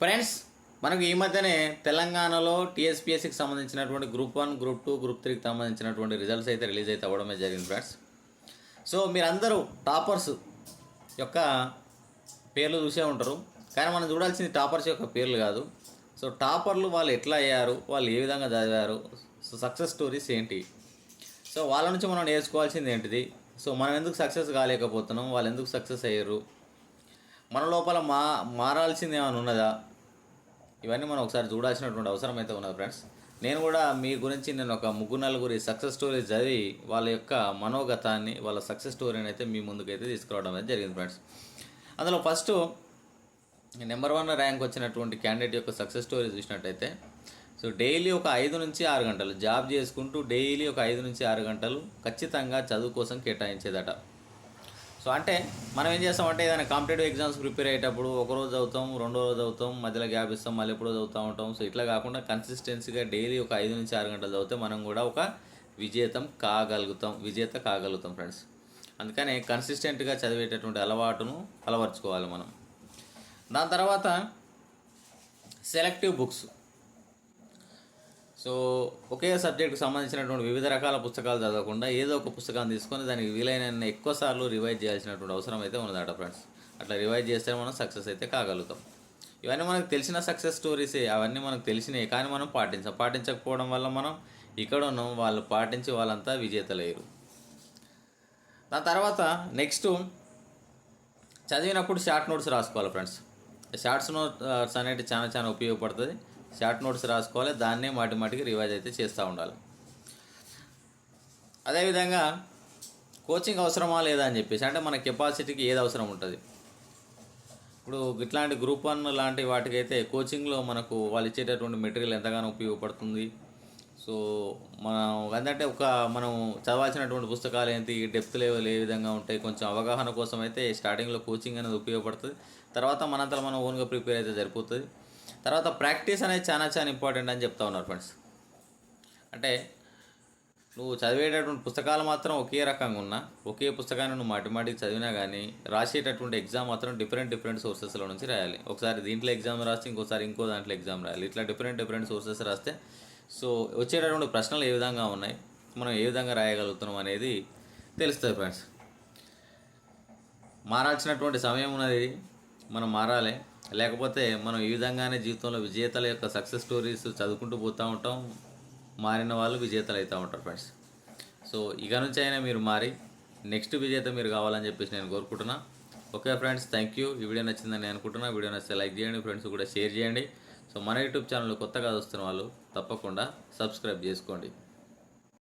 Friends మనకు ఈ మధ్యనే తెలంగాణలో టీఎస్పీఎస్సికి సంబంధించినటువంటి group one group two group త్రీకి సంబంధించినటువంటి రిజల్ట్స్ అయితే రిలీజ్ అయితే అవ్వడమే జరిగింది ఫ్రెండ్స్ సో మీరందరూ టాపర్స్ యొక్క పేర్లు చూసే ఉంటారు. కానీ మనం చూడాల్సింది టాపర్స్ యొక్క పేర్లు కాదు. సో టాపర్లు వాళ్ళు ఎట్లా అయ్యారు? వాళ్ళు ఏ విధంగా చదివారు? సో సక్సెస్ స్టోరీస్ ఏంటి? సో వాళ్ళ నుంచి మనం నేర్చుకోవాల్సింది ఏంటిది? సో మనం ఎందుకు సక్సెస్ కాలేకపోతున్నాం? వాళ్ళు ఎందుకు సక్సెస్ అయ్యారు? మన లోపల మా మారాల్సింది ఏమైనా ఉన్నదా? ఇవన్నీ మనం ఒకసారి చూడాల్సినటువంటి అవసరం అయితే ఉన్నది ఫ్రెండ్స్ నేను కూడా మీ గురించి నేను ఒక ముగ్గురు నలుగురి సక్సెస్ స్టోరీ చదివి వాళ్ళ యొక్క మనోగతాన్ని వాళ్ళ సక్సెస్ స్టోరీని అయితే మీ ముందుకైతే తీసుకురావడం అయితే జరిగింది ఫ్రెండ్స్ అందులో ఫస్ట్ నెంబర్ వన్ ర్యాంక్ వచ్చినటువంటి క్యాండిడేట్ యొక్క సక్సెస్ స్టోరీ చూసినట్టయితే సో డైలీ ఒక ఐదు నుంచి ఆరు గంటలు జాబ్ చేసుకుంటూ డైలీ ఒక ఐదు నుంచి ఆరు గంటలు ఖచ్చితంగా చదువు కోసం కేటాయించేదట. సో అంటే మనం ఏం చేస్తామంటే ఏదైనా కాంపిటేటివ్ ఎగ్జామ్స్ ప్రిపేర్ అయ్యేటప్పుడు ఒక రోజు చదువుతాం రెండో రోజు చదువుతాం మధ్యలో గ్యాప్ ఇస్తాం మళ్ళీ ఎప్పుడో చదువుతూ ఉంటాం. సో ఇట్లా కాకుండా కన్సిస్టెన్సీగా డైలీ ఒక ఐదు నుంచి ఆరు గంటలు చదివితే మనం కూడా ఒక విజేతం కాగలుగుతాం విజేత కాగలుగుతాం ఫ్రెండ్స్ అందుకని కన్సిస్టెంట్గా చదివేటటువంటి అలవాటును అలవర్చుకోవాలి మనం. దాని తర్వాత సెలెక్టివ్ బుక్స్ సో ఒకే సబ్జెక్ట్కి సంబంధించినటువంటి వివిధ రకాల పుస్తకాలు చదవకుండా ఏదో ఒక పుస్తకాన్ని తీసుకొని దానికి వీలైన ఎక్కువ సార్లు రివైజ్ చేయాల్సినటువంటి అవసరం అయితే ఉన్నదట ఫ్రెండ్స్. అట్లా రివైజ్ చేస్తే మనం సక్సెస్ అయితే కాగలుగుతాం. ఇవన్నీ మనకు తెలిసిన సక్సెస్ స్టోరీసే అవన్నీ మనకు తెలిసినాయి కానీ మనం పాటించాం పాటించకపోవడం వల్ల మనం ఇక్కడ ఉన్నాం వాళ్ళు పాటించి వాళ్ళంతా విజేతలేరు దాని తర్వాత నెక్స్ట్ చదివినప్పుడు షార్ట్ నోట్స్ రాసుకోవాలి ఫ్రెండ్స్. షార్ట్స్ నోట్స్ అనేవి చాలా చాలా ఉపయోగపడుతుంది. షార్ట్ నోట్స్ రాసుకోవాలి దాన్నే మాటి మాటికి రివైజ్ అయితే చేస్తూ ఉండాలి. అదేవిధంగా కోచింగ్ అవసరమా లేదా అని చెప్పేసి అంటే మన కెపాసిటీకి ఏది అవసరం ఉంటుంది? ఇప్పుడు ఇట్లాంటి గ్రూప్ వన్ లాంటి వాటికైతే కోచింగ్లో మనకు వాళ్ళు ఇచ్చేటటువంటి మెటీరియల్ ఎంతగానో ఉపయోగపడుతుంది. సో మనం ఏంటంటే ఒక మనం చదవాల్సినటువంటి పుస్తకాలు ఏంటి డెప్త్ లెవెల్ ఏ విధంగా ఉంటాయి కొంచెం అవగాహన కోసం అయితే స్టార్టింగ్లో కోచింగ్ అనేది ఉపయోగపడుతుంది. తర్వాత మనంతలో మనం ఓన్గా ప్రిపేర్ అయితే సరిపోతుంది. తర్వాత ప్రాక్టీస్ అనేది చాలా చాలా ఇంపార్టెంట్ అని చెప్తా ఉన్నారు ఫ్రెండ్స్ అంటే నువ్వు చదివేటటువంటి పుస్తకాలు మాత్రం ఒకే రకంగా ఉన్నా ఒకే పుస్తకాన్ని నువ్వు మాటిమాటికి చదివినా కానీ రాసేటటువంటి ఎగ్జామ్ మాత్రం డిఫరెంట్ డిఫరెంట్ సోర్సెస్లో నుంచి రాయాలి. ఒకసారి దీంట్లో ఎగ్జామ్ రాస్తే ఇంకోసారి ఇంకో దాంట్లో ఎగ్జామ్ రాయాలి. ఇట్లా డిఫరెంట్ డిఫరెంట్ సోర్సెస్ రాస్తే సో వచ్చేటటువంటి ప్రశ్నలు ఏ విధంగా ఉన్నాయి మనం ఏ విధంగా రాయగలుగుతున్నాం అనేది తెలుస్తుంది ఫ్రెండ్స్ మారాల్సినటువంటి సమయం ఉన్నది మనం మారాలి. లేకపోతే మనం ఈ విధంగానే జీవితంలో విజేతల యొక్క సక్సెస్ స్టోరీస్ చదువుకుంటూ పోతూ ఉంటాం. మారిన వాళ్ళు విజేతలు అవుతూ ఉంటారు ఫ్రెండ్స్ సో ఇక నుంచి అయినా మీరు మారి నెక్స్ట్ విజేత మీరు కావాలని చెప్పేసి నేను కోరుకుంటున్నా. ఓకే ఫ్రెండ్స్ థ్యాంక్ యూ ఈ వీడియో నచ్చిందని నేను అనుకుంటున్నా. వీడియో నచ్చితే లైక్ చేయండి ఫ్రెండ్స్ కూడా షేర్ చేయండి. సో మన యూట్యూబ్ ఛానల్ కొత్తగా వస్తున్న వాళ్ళు తప్పకుండా సబ్స్క్రైబ్ చేసుకోండి.